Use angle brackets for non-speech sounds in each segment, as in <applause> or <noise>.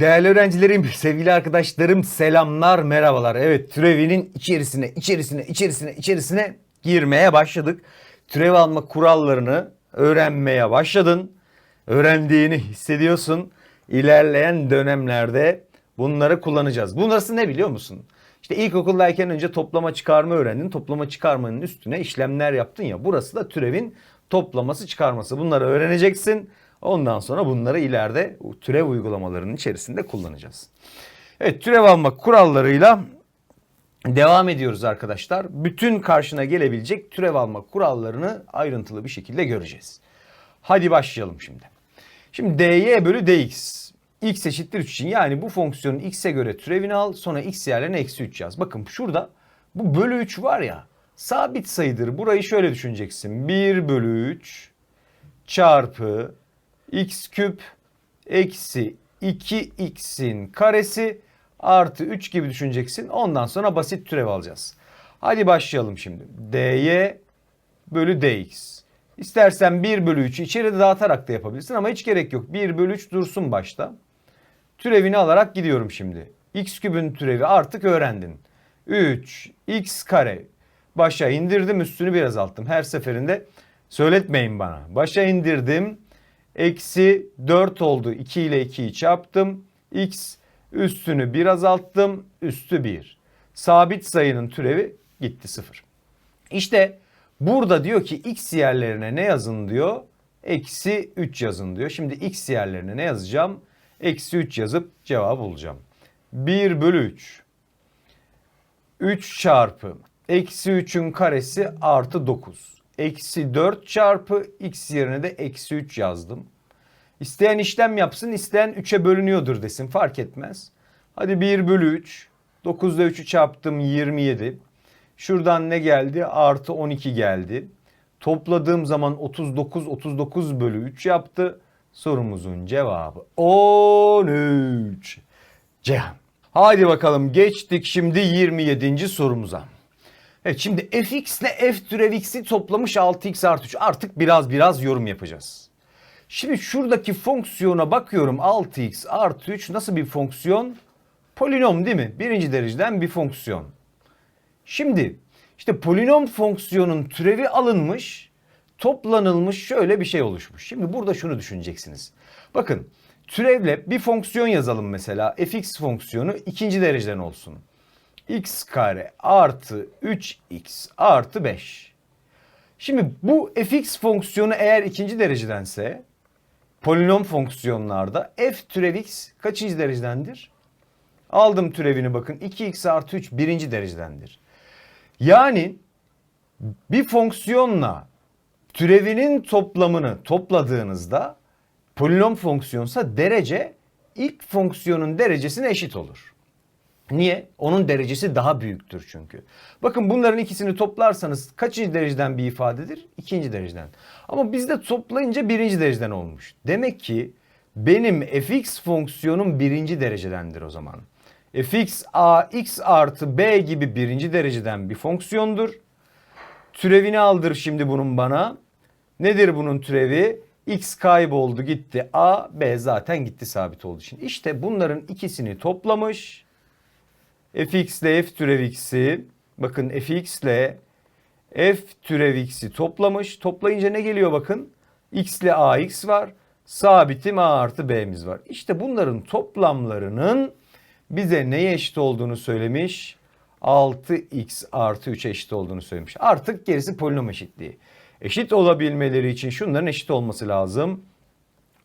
Değerli öğrencilerim, sevgili arkadaşlarım selamlar, merhabalar. Evet türevinin içerisine, içerisine, içerisine, içerisine girmeye başladık. Türev alma kurallarını öğrenmeye başladın. Öğrendiğini hissediyorsun. İlerleyen dönemlerde bunları kullanacağız. Bunlarısı ne biliyor musun? İşte ilkokuldayken önce toplama çıkarma öğrendin. Toplama çıkarmanın üstüne işlemler yaptın ya. Burası da türevin toplaması çıkarması. Bunları öğreneceksin. Ondan sonra bunları ileride türev uygulamalarının içerisinde kullanacağız. Evet türev alma kurallarıyla devam ediyoruz arkadaşlar. Bütün karşına gelebilecek türev alma kurallarını ayrıntılı bir şekilde göreceğiz. Hadi başlayalım şimdi. Şimdi dy bölü dx x eşittir 3 için yani bu fonksiyonun x'e göre türevini al sonra x yerlerine eksi 3 yaz. Bakın şurada bu bölü 3 var ya sabit sayıdır. Burayı şöyle düşüneceksin. 1 bölü 3 çarpı x küp eksi 2x'in karesi artı 3 gibi düşüneceksin. Ondan sonra basit türev alacağız. Hadi başlayalım şimdi. dy bölü dx. İstersen 1 bölü 3'ü içeride dağıtarak da yapabilirsin ama hiç gerek yok. 1 bölü 3 dursun başta. Türevini alarak gidiyorum şimdi. x kübün türevi artık öğrendin. 3 x kare. Başa indirdim üstünü biraz azalttım. Her seferinde söyletmeyin bana. Başa indirdim. Eksi 4 oldu. 2 ile 2'yi çarptım. X üstünü 1 azalttım. Üstü 1. Sabit sayının türevi gitti 0. İşte burada diyor ki x yerlerine ne yazın diyor? Eksi 3 yazın diyor. Şimdi x yerlerine ne yazacağım? Eksi 3 yazıp cevabı bulacağım. 1 bölü 3. 3 çarpı eksi 3'ün karesi artı 9 eksi 4 çarpı x yerine de eksi 3 yazdım. İsteyen işlem yapsın, isteyen 3'e bölünüyordur desin fark etmez. Hadi 1 bölü 3. 9 ile 3'ü çarptım 27. Şuradan ne geldi? Artı 12 geldi. Topladığım zaman 39, 39 bölü 3 yaptı. Sorumuzun cevabı 13. Cihan. Hadi bakalım geçtik şimdi 27. sorumuza. Evet şimdi fx ile f türev x'i toplamış 6x artı 3. Artık biraz biraz yorum yapacağız. Şimdi şuradaki fonksiyona bakıyorum 6x artı 3 nasıl bir fonksiyon? Polinom değil mi? Birinci dereceden bir fonksiyon. Şimdi işte polinom fonksiyonun türevi alınmış, toplanılmış şöyle bir şey oluşmuş. Şimdi burada şunu düşüneceksiniz. Bakın türevle bir fonksiyon yazalım mesela. fx fonksiyonu ikinci dereceden olsun x kare artı 3x artı 5. Şimdi bu fx fonksiyonu eğer ikinci derecedense polinom fonksiyonlarda f türev x kaçıncı derecedendir? Aldım türevini bakın 2x artı 3 birinci derecedendir. Yani bir fonksiyonla türevinin toplamını topladığınızda polinom fonksiyonsa derece ilk fonksiyonun derecesine eşit olur. Niye? Onun derecesi daha büyüktür çünkü. Bakın bunların ikisini toplarsanız kaçıncı dereceden bir ifadedir? İkinci dereceden. Ama bizde toplayınca birinci dereceden olmuş. Demek ki benim fx fonksiyonum birinci derecedendir o zaman. fx a x artı b gibi birinci dereceden bir fonksiyondur. Türevini aldır şimdi bunun bana. Nedir bunun türevi? x kayboldu gitti a b zaten gitti sabit olduğu için. İşte bunların ikisini toplamış fx ile f türev x'i bakın fx ile f türev x'i toplamış. Toplayınca ne geliyor bakın? x ile ax var. Sabitim a artı b'miz var. İşte bunların toplamlarının bize neye eşit olduğunu söylemiş. 6x artı 3 eşit olduğunu söylemiş. Artık gerisi polinom eşitliği. Eşit olabilmeleri için şunların eşit olması lazım.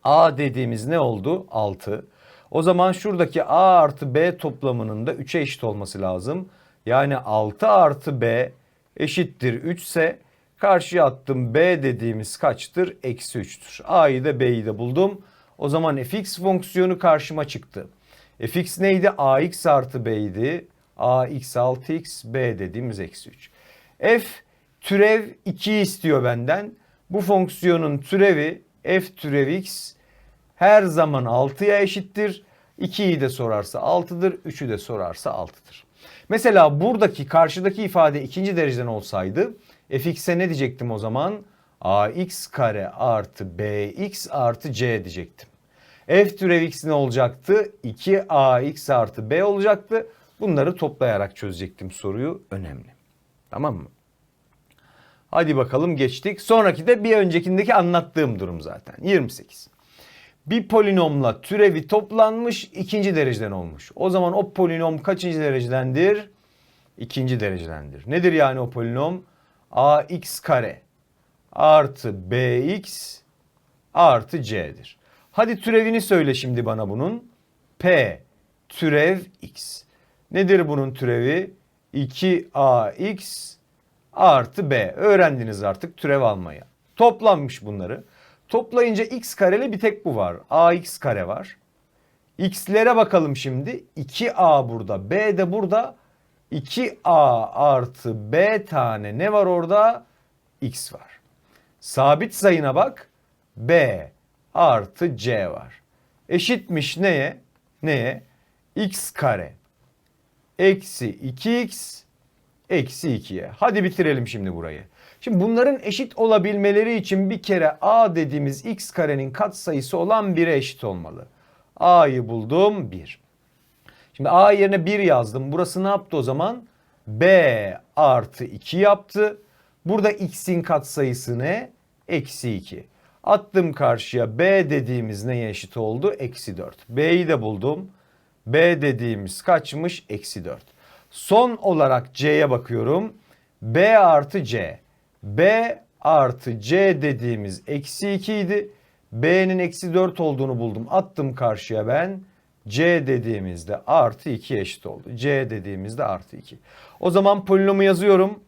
a dediğimiz ne oldu? 6. O zaman şuradaki A artı B toplamının da 3'e eşit olması lazım. Yani 6 artı B eşittir 3 ise karşıya attım B dediğimiz kaçtır? Eksi 3'tür. A'yı da B'yi de buldum. O zaman fx fonksiyonu karşıma çıktı. fx neydi? ax artı b'ydi. ax 6x b dediğimiz eksi 3. f türev 2'yi istiyor benden. Bu fonksiyonun türevi f türev x her zaman 6'ya eşittir. 2'yi de sorarsa 6'dır, 3'ü de sorarsa 6'dır. Mesela buradaki karşıdaki ifade ikinci dereceden olsaydı fx'e ne diyecektim o zaman? ax kare artı bx artı c diyecektim. F türev x ne olacaktı? 2ax artı b olacaktı. Bunları toplayarak çözecektim soruyu. Önemli. Tamam mı? Hadi bakalım geçtik. Sonraki de bir öncekindeki anlattığım durum zaten. 28. Bir polinomla türevi toplanmış ikinci dereceden olmuş. O zaman o polinom kaçıncı derecedendir? İkinci derecedendir. Nedir yani o polinom? ax kare artı bx artı c'dir. Hadi türevini söyle şimdi bana bunun. p türev x. Nedir bunun türevi? 2ax artı b. Öğrendiniz artık türev almayı. Toplanmış bunları. Toplayınca x kareli bir tek bu var. ax kare var. x'lere bakalım şimdi. 2a burada, b de burada. 2a artı b tane ne var orada? x var. Sabit sayına bak. b artı c var. Eşitmiş neye? Neye? x kare eksi 2x eksi 2'ye. Hadi bitirelim şimdi burayı. Şimdi bunların eşit olabilmeleri için bir kere a dediğimiz x karenin katsayısı olan 1'e eşit olmalı. a'yı buldum 1. Şimdi a yerine 1 yazdım. Burası ne yaptı o zaman? b artı 2 yaptı. Burada x'in katsayısı ne? Eksi 2. Attım karşıya b dediğimiz neye eşit oldu? Eksi 4. b'yi de buldum. b dediğimiz kaçmış? Eksi 4. Son olarak c'ye bakıyorum. b artı c. b artı c dediğimiz eksi 2 idi. b'nin eksi 4 olduğunu buldum. Attım karşıya ben. c dediğimizde artı 2 eşit oldu. c dediğimizde artı 2. O zaman polinomu yazıyorum.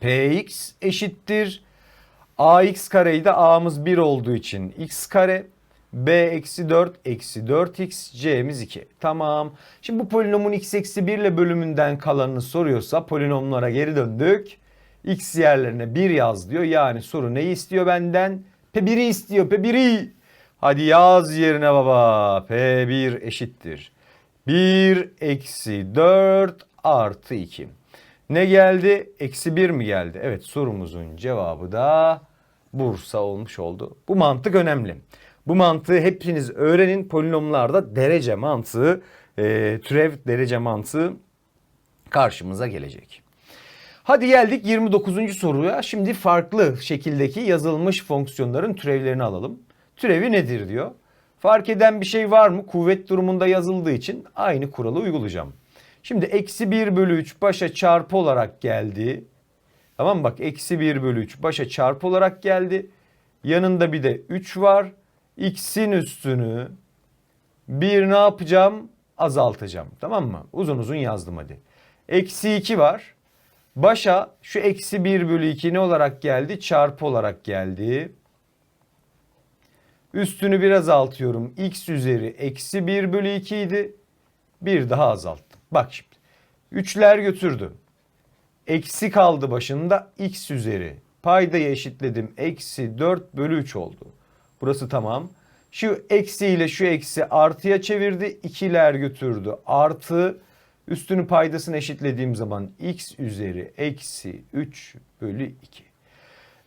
px eşittir. ax kareyi de a'mız 1 olduğu için x kare b eksi 4 eksi 4x c'miz 2. Tamam. Şimdi bu polinomun x eksi 1 ile bölümünden kalanını soruyorsa polinomlara geri döndük. X yerlerine 1 yaz diyor. Yani soru neyi istiyor benden? P1'i istiyor P1'i. Hadi yaz yerine baba. P1 eşittir. 1 eksi 4 artı 2. Ne geldi? Eksi 1 mi geldi? Evet sorumuzun cevabı da Bursa olmuş oldu. Bu mantık önemli. Bu mantığı hepiniz öğrenin. Polinomlarda derece mantığı, e, türev derece mantığı karşımıza gelecek. Hadi geldik 29. soruya. Şimdi farklı şekildeki yazılmış fonksiyonların türevlerini alalım. Türevi nedir diyor. Fark eden bir şey var mı? Kuvvet durumunda yazıldığı için aynı kuralı uygulayacağım. Şimdi eksi 1 bölü 3 başa çarpı olarak geldi. Tamam mı? Bak eksi 1 bölü 3 başa çarpı olarak geldi. Yanında bir de 3 var. X'in üstünü bir ne yapacağım? Azaltacağım. Tamam mı? Uzun uzun yazdım hadi. Eksi 2 var. Başa şu eksi 1 bölü 2 ne olarak geldi? Çarpı olarak geldi. Üstünü bir azaltıyorum. X üzeri eksi 1 bölü 2 idi. Bir daha azalttım. Bak şimdi. Üçler götürdü. Eksi kaldı başında x üzeri. Paydayı eşitledim. Eksi 4 bölü 3 oldu. Burası tamam. Şu eksi ile şu eksi artıya çevirdi. İkiler götürdü. Artı üstünü paydasını eşitlediğim zaman x üzeri eksi 3 bölü 2.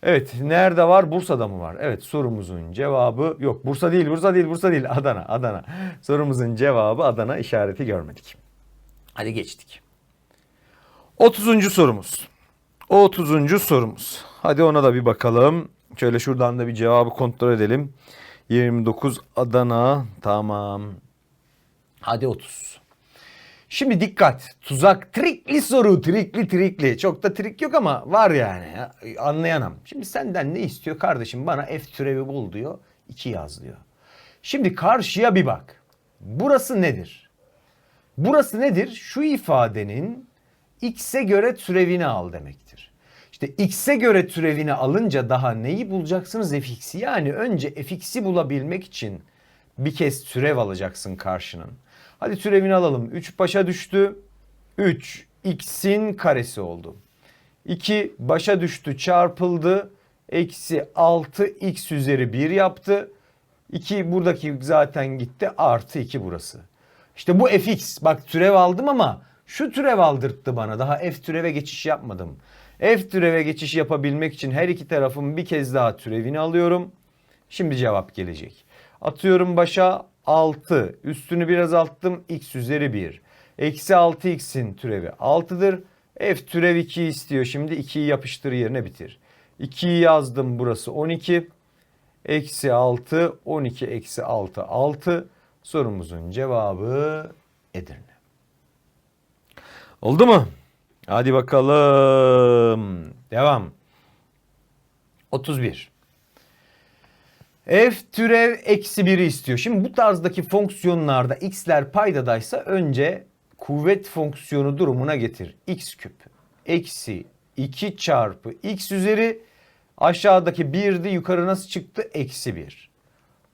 Evet nerede var? Bursa'da mı var? Evet sorumuzun cevabı yok. Bursa değil, Bursa değil, Bursa değil. Adana, Adana. Sorumuzun cevabı Adana işareti görmedik. Hadi geçtik. 30. sorumuz. 30. sorumuz. Hadi ona da bir bakalım. Şöyle şuradan da bir cevabı kontrol edelim. 29 Adana. Tamam. Hadi 30. Şimdi dikkat. Tuzak trikli soru. Trikli trikli. Çok da trik yok ama var yani. Anlayanam. Şimdi senden ne istiyor kardeşim? Bana f türevi bul diyor. 2 yaz diyor. Şimdi karşıya bir bak. Burası nedir? Burası nedir? Şu ifadenin x'e göre türevini al demektir. İşte x'e göre türevini alınca daha neyi bulacaksınız? fx'i. Yani önce fx'i bulabilmek için bir kez türev alacaksın karşının. Hadi türevini alalım. 3 başa düştü. 3 x'in karesi oldu. 2 başa düştü çarpıldı. Eksi 6 x üzeri 1 yaptı. 2 buradaki zaten gitti. Artı 2 burası. İşte bu fx. Bak türev aldım ama şu türev aldırttı bana. Daha f türeve geçiş yapmadım. F türeve geçiş yapabilmek için her iki tarafın bir kez daha türevini alıyorum. Şimdi cevap gelecek. Atıyorum başa 6. Üstünü biraz alttım. X üzeri 1. Eksi 6x'in türevi 6'dır. F türev 2 istiyor. Şimdi 2'yi yapıştır yerine bitir. 2'yi yazdım burası 12. Eksi 6, 12 eksi 6, 6. Sorumuzun cevabı Edirne. Oldu mu? Hadi bakalım. Devam. 31. F türev eksi 1'i istiyor. Şimdi bu tarzdaki fonksiyonlarda x'ler paydadaysa önce kuvvet fonksiyonu durumuna getir. x küp eksi 2 çarpı x üzeri aşağıdaki 1'di yukarı nasıl çıktı? Eksi 1.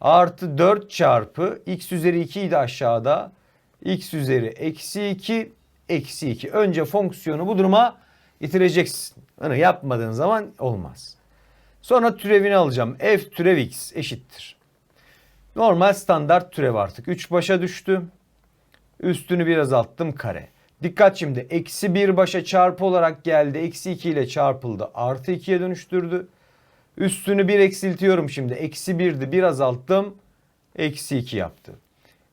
Artı 4 çarpı x üzeri 2 idi aşağıda. x üzeri eksi 2 eksi 2. Önce fonksiyonu bu duruma getireceksin. Onu yapmadığın zaman olmaz. Sonra türevini alacağım. F türev x eşittir. Normal standart türev artık. 3 başa düştü. Üstünü biraz alttım kare. Dikkat şimdi eksi 1 başa çarpı olarak geldi. Eksi 2 ile çarpıldı. Artı 2'ye dönüştürdü. Üstünü 1 eksiltiyorum şimdi. Eksi 1'di bir azalttım. Eksi 2 yaptı.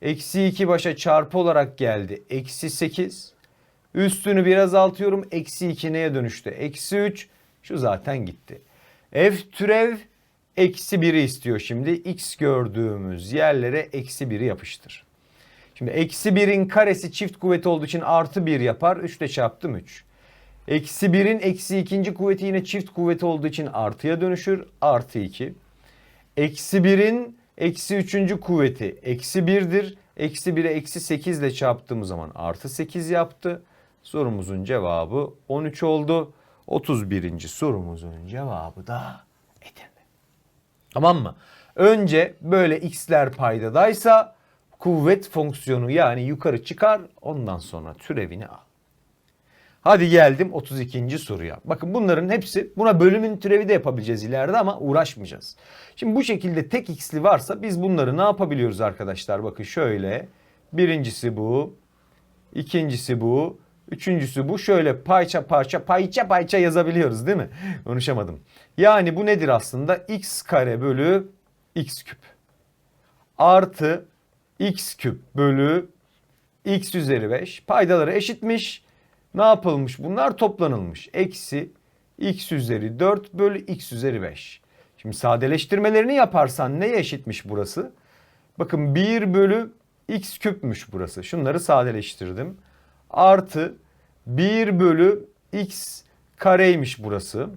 Eksi 2 başa çarpı olarak geldi. Eksi 8. Üstünü bir azaltıyorum. Eksi 2 neye dönüştü? Eksi 3. Şu zaten gitti. F türev eksi 1'i istiyor şimdi. X gördüğümüz yerlere eksi 1'i yapıştır. Şimdi eksi 1'in karesi çift kuvveti olduğu için artı 1 yapar. 3 ile çarptım 3. Eksi 1'in eksi ikinci kuvveti yine çift kuvveti olduğu için artıya dönüşür. Artı 2. Eksi 1'in eksi üçüncü kuvveti eksi 1'dir. Eksi 1'e eksi 8 ile çarptığımız zaman artı 8 yaptı. Sorumuzun cevabı 13 oldu. 31. sorumuzun cevabı da Edirne. Tamam mı? Önce böyle x'ler paydadaysa kuvvet fonksiyonu yani yukarı çıkar ondan sonra türevini al. Hadi geldim 32. soruya. Bakın bunların hepsi buna bölümün türevi de yapabileceğiz ileride ama uğraşmayacağız. Şimdi bu şekilde tek x'li varsa biz bunları ne yapabiliyoruz arkadaşlar? Bakın şöyle. Birincisi bu. ikincisi bu. Üçüncüsü bu. Şöyle parça parça payça payça yazabiliyoruz değil mi? Konuşamadım. Yani bu nedir aslında? x kare bölü x küp. Artı x küp bölü x üzeri 5. Paydaları eşitmiş. Ne yapılmış? Bunlar toplanılmış. Eksi x üzeri 4 bölü x üzeri 5. Şimdi sadeleştirmelerini yaparsan neye eşitmiş burası? Bakın 1 bölü x küpmüş burası. Şunları sadeleştirdim. Artı 1 bölü x kareymiş burası.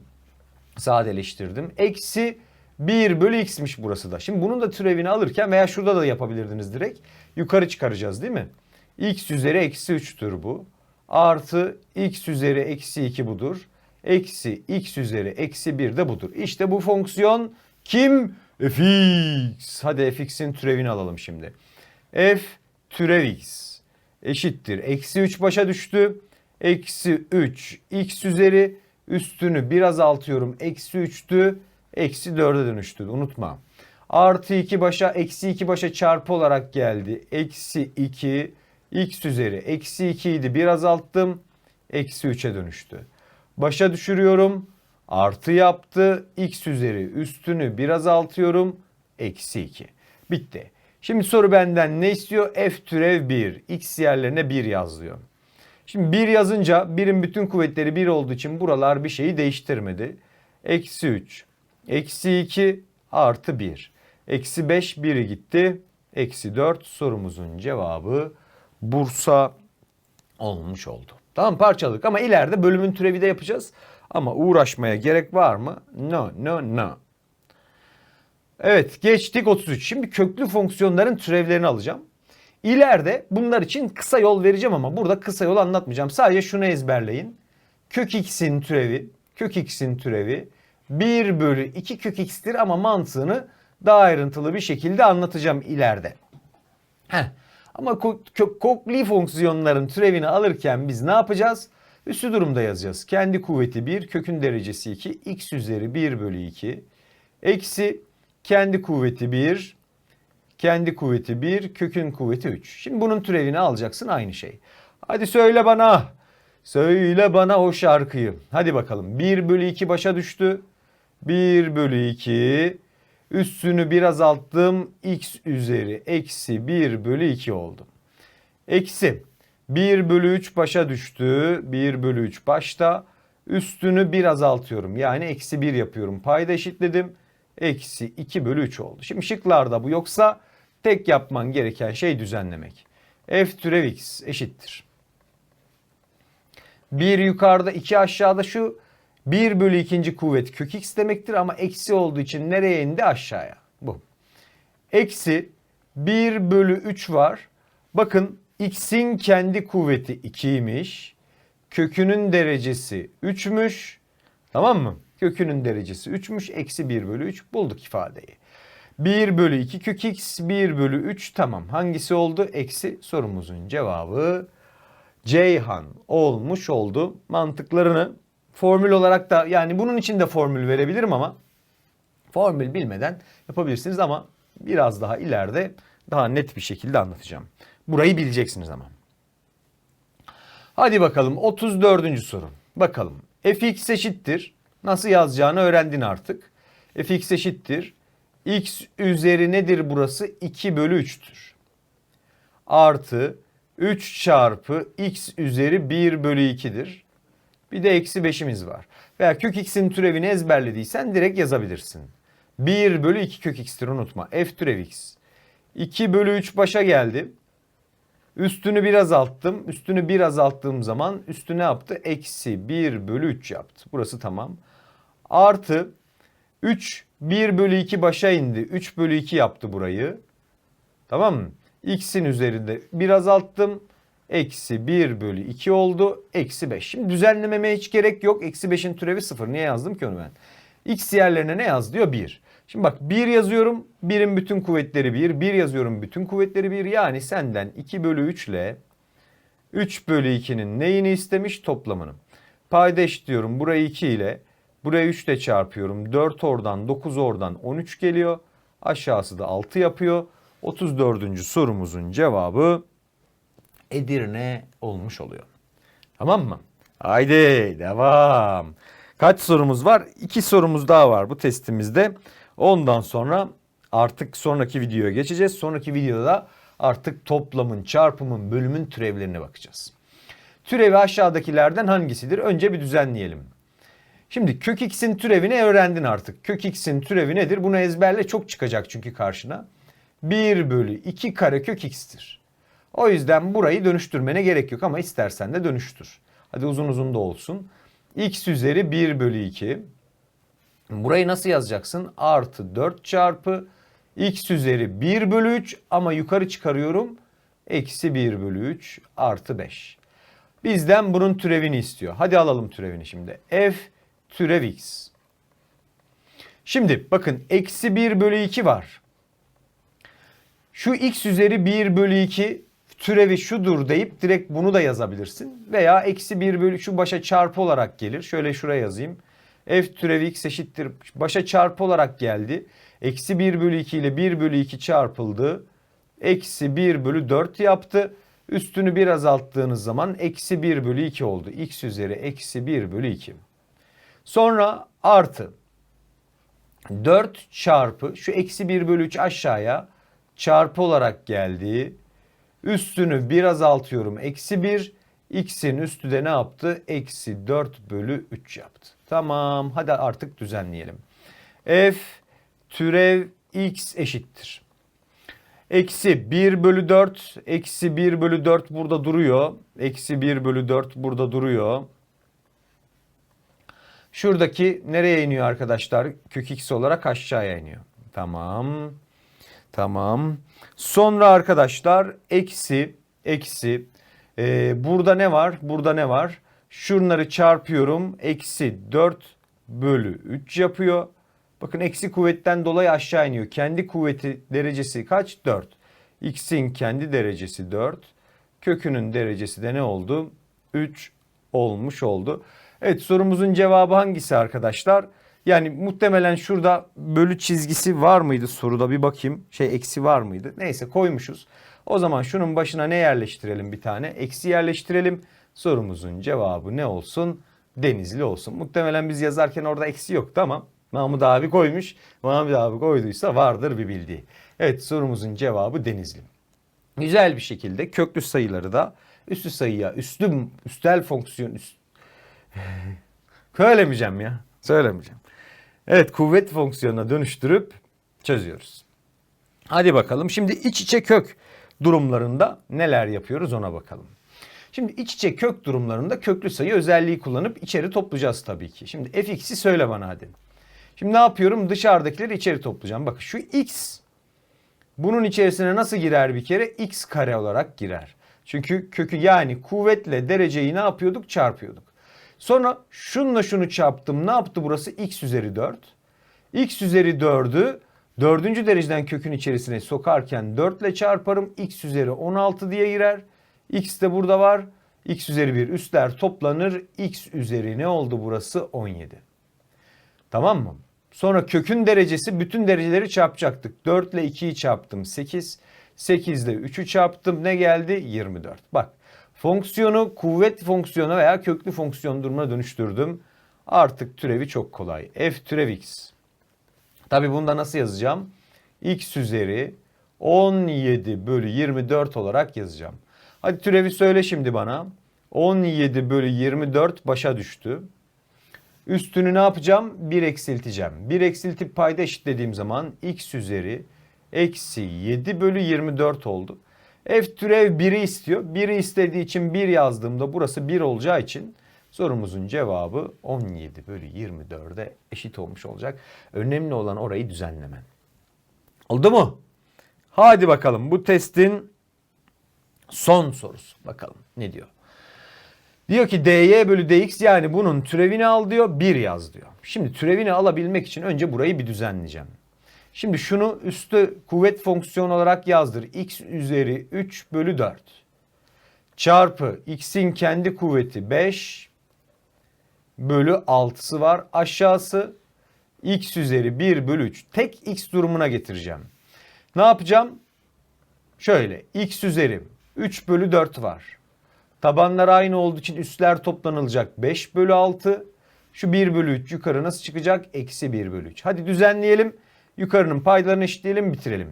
Sadeleştirdim. Eksi 1 bölü x'miş burası da. Şimdi bunun da türevini alırken veya şurada da yapabilirdiniz direkt. Yukarı çıkaracağız değil mi? x üzeri eksi 3'tür bu. Artı x üzeri eksi 2 budur. Eksi x üzeri eksi 1 de budur. İşte bu fonksiyon kim? fx. Hadi fx'in türevini alalım şimdi. f türev x eşittir. Eksi 3 başa düştü. Eksi 3 x üzeri üstünü bir azaltıyorum. Eksi 3'tü. Eksi 4'e dönüştü. Unutma. Artı 2 başa eksi 2 başa çarpı olarak geldi. Eksi 2 x üzeri eksi 2 idi bir azalttım. Eksi 3'e dönüştü. Başa düşürüyorum. Artı yaptı. X üzeri üstünü bir azaltıyorum. Eksi 2. Bitti. Şimdi soru benden ne istiyor? F türev 1. X yerlerine 1 yaz. Şimdi 1 yazınca 1'in bütün kuvvetleri 1 olduğu için buralar bir şeyi değiştirmedi. Eksi 3. Eksi 2 artı 1. Eksi 5 1'i gitti. Eksi 4 sorumuzun cevabı Bursa olmuş oldu. Tamam parçaladık ama ileride bölümün türevi de yapacağız. Ama uğraşmaya gerek var mı? No, no, no. Evet geçtik 33. Şimdi köklü fonksiyonların türevlerini alacağım. İleride bunlar için kısa yol vereceğim ama burada kısa yol anlatmayacağım. Sadece şunu ezberleyin. Kök x'in türevi, kök x'in türevi 1 bölü 2 kök x'tir ama mantığını daha ayrıntılı bir şekilde anlatacağım ileride. Heh. Ama kokli fonksiyonların türevini alırken biz ne yapacağız? Üstü durumda yazacağız. Kendi kuvveti 1, kökün derecesi 2, x üzeri 1 bölü 2. Eksi kendi kuvveti 1, kendi kuvveti 1, kökün kuvveti 3. Şimdi bunun türevini alacaksın aynı şey. Hadi söyle bana. Söyle bana o şarkıyı. Hadi bakalım. 1 bölü 2 başa düştü. 1 bölü 2. Üstünü bir azalttım. X üzeri eksi 1 bölü 2 oldu. Eksi 1 bölü 3 başa düştü. 1 bölü 3 başta. Üstünü bir azaltıyorum. Yani eksi 1 yapıyorum. Payda eşitledim. Eksi 2 bölü 3 oldu. Şimdi şıklarda bu yoksa tek yapman gereken şey düzenlemek. F türev x eşittir. 1 yukarıda 2 aşağıda şu 1 bölü ikinci kuvvet kök x demektir ama eksi olduğu için nereye indi aşağıya. Bu. Eksi 1 bölü 3 var. Bakın x'in kendi kuvveti 2'ymiş. Kökünün derecesi 3'müş. Tamam mı? Kökünün derecesi 3'müş. Eksi 1 bölü 3 bulduk ifadeyi. 1 bölü 2 kök x 1 bölü 3 tamam. Hangisi oldu? Eksi sorumuzun cevabı Ceyhan olmuş oldu. Mantıklarını formül olarak da yani bunun için de formül verebilirim ama formül bilmeden yapabilirsiniz ama biraz daha ileride daha net bir şekilde anlatacağım. Burayı bileceksiniz ama. Hadi bakalım 34. soru. Bakalım fx eşittir. Nasıl yazacağını öğrendin artık. fx eşittir. x üzeri nedir burası? 2 bölü 3'tür. Artı 3 çarpı x üzeri 1 bölü 2'dir. Bir de eksi 5'imiz var. Veya kök x'in türevini ezberlediysen direkt yazabilirsin. 1 bölü 2 kök x'tir unutma. f türev x. 2 bölü 3 başa geldi. Üstünü bir azalttım. Üstünü bir azalttığım zaman üstü ne yaptı? Eksi 1 bölü 3 yaptı. Burası tamam. Artı 3 1 bölü 2 başa indi. 3 bölü 2 yaptı burayı. Tamam mı? X'in üzerinde bir azalttım. Eksi 1 bölü 2 oldu. Eksi 5. Şimdi düzenlememe hiç gerek yok. Eksi 5'in türevi 0. Niye yazdım ki onu ben? X yerlerine ne yaz diyor? 1. Şimdi bak 1 yazıyorum. 1'in bütün kuvvetleri 1. 1 yazıyorum. Bütün kuvvetleri 1. Yani senden 2 bölü 3 ile 3 bölü 2'nin neyini istemiş? Toplamını. Payda eşitliyorum. Burayı 2 ile buraya 3 ile çarpıyorum. 4 oradan 9 oradan 13 geliyor. Aşağısı da 6 yapıyor. 34. sorumuzun cevabı Edirne olmuş oluyor. Tamam mı? Haydi devam. Kaç sorumuz var? İki sorumuz daha var bu testimizde. Ondan sonra artık sonraki videoya geçeceğiz. Sonraki videoda artık toplamın, çarpımın, bölümün türevlerine bakacağız. Türevi aşağıdakilerden hangisidir? Önce bir düzenleyelim. Şimdi kök x'in türevini öğrendin artık. Kök x'in türevi nedir? Bunu ezberle çok çıkacak çünkü karşına. 1 bölü 2 kare kök x'tir. O yüzden burayı dönüştürmene gerek yok ama istersen de dönüştür. Hadi uzun uzun da olsun. x üzeri 1 bölü 2. Burayı nasıl yazacaksın? Artı 4 çarpı x üzeri 1 bölü 3 ama yukarı çıkarıyorum. Eksi 1 bölü 3 artı 5. Bizden bunun türevini istiyor. Hadi alalım türevini şimdi. f türev x. Şimdi bakın eksi 1 bölü 2 var. Şu x üzeri 1 bölü 2 türevi şudur deyip direkt bunu da yazabilirsin. Veya eksi 1 bölü şu başa çarpı olarak gelir. Şöyle şuraya yazayım. F türevi x eşittir. Başa çarpı olarak geldi. Eksi 1 bölü 2 ile 1 bölü 2 çarpıldı. Eksi 1 bölü 4 yaptı. Üstünü bir azalttığınız zaman eksi 1 bölü 2 oldu. x üzeri eksi 1 bölü 2. Sonra artı 4 çarpı şu eksi 1 bölü 3 aşağıya çarpı olarak geldi. Üstünü bir azaltıyorum. Eksi 1. X'in üstü de ne yaptı? Eksi 4 bölü 3 yaptı. Tamam hadi artık düzenleyelim. F türev x eşittir. Eksi 1 bölü 4. Eksi 1 bölü 4 burada duruyor. Eksi 1 bölü 4 burada duruyor. Şuradaki nereye iniyor arkadaşlar? Kök x olarak aşağıya iniyor. Tamam. Tamam. Sonra arkadaşlar eksi eksi ee, burada ne var? Burada ne var? Şunları çarpıyorum. Eksi 4 bölü 3 yapıyor. Bakın eksi kuvvetten dolayı aşağı iniyor. Kendi kuvveti derecesi kaç? 4. X'in kendi derecesi 4. Kökünün derecesi de ne oldu? 3 olmuş oldu. Evet sorumuzun cevabı hangisi arkadaşlar? Yani muhtemelen şurada bölü çizgisi var mıydı soruda bir bakayım. Şey eksi var mıydı? Neyse koymuşuz. O zaman şunun başına ne yerleştirelim bir tane? Eksi yerleştirelim. Sorumuzun cevabı ne olsun? Denizli olsun. Muhtemelen biz yazarken orada eksi yoktu ama Mahmut abi koymuş. Mahmut abi koyduysa vardır bir bildiği. Evet sorumuzun cevabı Denizli. Güzel bir şekilde köklü sayıları da üstü sayıya, üstü, üstel fonksiyon, üst... <laughs> Söylemeyeceğim ya. Söylemeyeceğim. Evet kuvvet fonksiyonuna dönüştürüp çözüyoruz. Hadi bakalım şimdi iç içe kök durumlarında neler yapıyoruz ona bakalım. Şimdi iç içe kök durumlarında köklü sayı özelliği kullanıp içeri toplayacağız tabii ki. Şimdi fx'i söyle bana hadi. Şimdi ne yapıyorum? Dışarıdakileri içeri toplayacağım. Bakın şu x bunun içerisine nasıl girer bir kere? x kare olarak girer. Çünkü kökü yani kuvvetle dereceyi ne yapıyorduk? Çarpıyorduk. Sonra şunla şunu çarptım. Ne yaptı burası? x üzeri 4. x üzeri 4'ü dördüncü dereceden kökün içerisine sokarken 4 ile çarparım. x üzeri 16 diye girer. x de burada var. x üzeri 1 üstler toplanır. x üzeri ne oldu burası? 17. Tamam mı? Sonra kökün derecesi bütün dereceleri çarpacaktık. 4 ile 2'yi çarptım 8. 8 ile 3'ü çarptım ne geldi? 24. Bak fonksiyonu kuvvet fonksiyonu veya köklü fonksiyon durumuna dönüştürdüm. Artık türevi çok kolay. f türev x. Tabi bunu da nasıl yazacağım? x üzeri 17 bölü 24 olarak yazacağım. Hadi türevi söyle şimdi bana. 17 bölü 24 başa düştü. Üstünü ne yapacağım? 1 eksilteceğim. 1 eksiltip payda eşitlediğim zaman x üzeri eksi 7 bölü 24 oldu. F türev 1'i istiyor. 1'i istediği için 1 yazdığımda burası 1 olacağı için sorumuzun cevabı 17 bölü 24'e eşit olmuş olacak. Önemli olan orayı düzenlemen. Oldu mu? Hadi bakalım bu testin son sorusu. Bakalım ne diyor? Diyor ki dy bölü dx yani bunun türevini al diyor 1 yaz diyor. Şimdi türevini alabilmek için önce burayı bir düzenleyeceğim. Şimdi şunu üstü kuvvet fonksiyonu olarak yazdır. x üzeri 3 bölü 4 çarpı x'in kendi kuvveti 5 bölü 6'sı var. Aşağısı x üzeri 1 bölü 3. Tek x durumuna getireceğim. Ne yapacağım? Şöyle x üzeri 3 bölü 4 var. Tabanlar aynı olduğu için üstler toplanılacak 5 bölü 6. Şu 1 bölü 3 yukarı nasıl çıkacak? Eksi 1 bölü 3. Hadi düzenleyelim. Yukarının paylarını eşitleyelim bitirelim.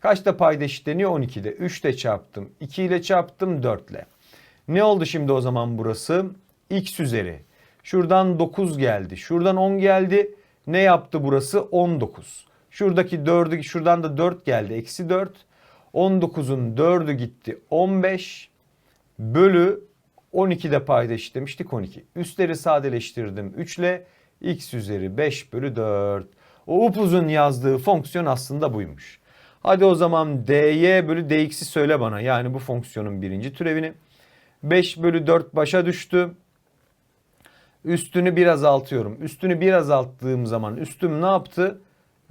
Kaçta payda eşitleniyor? 12'de. 3 ile çarptım. 2 ile çarptım 4 ile. Ne oldu şimdi o zaman burası? X üzeri. Şuradan 9 geldi. Şuradan 10 geldi. Ne yaptı burası? 19. Şuradaki 4'ü şuradan da 4 geldi. Eksi 4. 19'un 4'ü gitti. 15 bölü 12'de payda eşitlemiştik 12. Üstleri sadeleştirdim 3 ile x üzeri 5 bölü 4. O upuzun yazdığı fonksiyon aslında buymuş. Hadi o zaman dy bölü dx'i söyle bana. Yani bu fonksiyonun birinci türevini. 5 bölü 4 başa düştü. Üstünü bir azaltıyorum. Üstünü bir azalttığım zaman üstüm ne yaptı?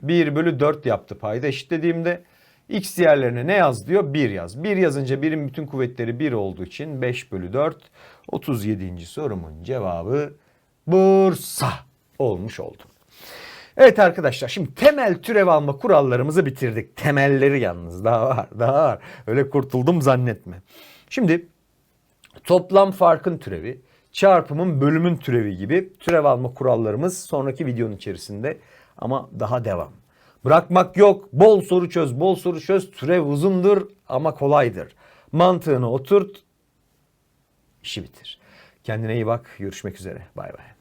1 bölü 4 yaptı payda eşitlediğimde. X yerlerine ne yaz diyor? 1 yaz. 1 yazınca birin bütün kuvvetleri 1 olduğu için 5 bölü 4. 37. sorumun cevabı Bursa olmuş oldu. Evet arkadaşlar şimdi temel türev alma kurallarımızı bitirdik. Temelleri yalnız daha var daha var. Öyle kurtuldum zannetme. Şimdi toplam farkın türevi, çarpımın bölümün türevi gibi türev alma kurallarımız sonraki videonun içerisinde ama daha devam. Bırakmak yok. Bol soru çöz, bol soru çöz. Türev uzundur ama kolaydır. Mantığını oturt, işi bitir. Kendine iyi bak. Görüşmek üzere. Bay bay.